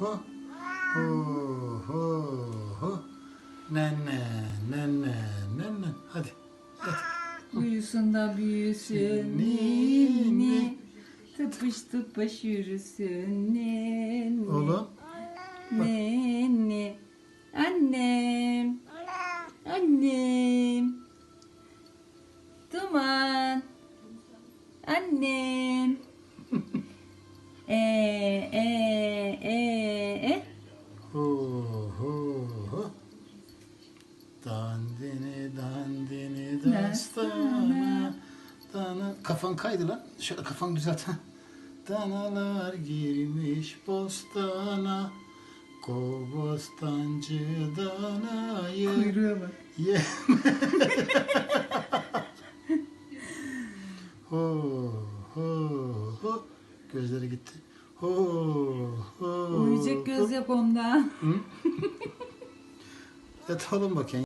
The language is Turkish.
ho. Ho ho ho. Nene nene nene. Hadi. Uyusun da büyüsün Ninni. Tıpış tıpış yürüsün ninni. Oğlum. Ninni. Annem. Annem. Duman. Annem. E e e e. Ho ho ho. Dandini dandini dastana. Dana. Kafan kaydı lan. Şöyle kafan düzelt. Danalar girmiş bostana. Kobostancı danayı. Kuyruğa bak. Ye. ho ho ho. Gözleri gitti. Ho ho. Uyuyacak göz yok onda. Yat oğlum bakayım.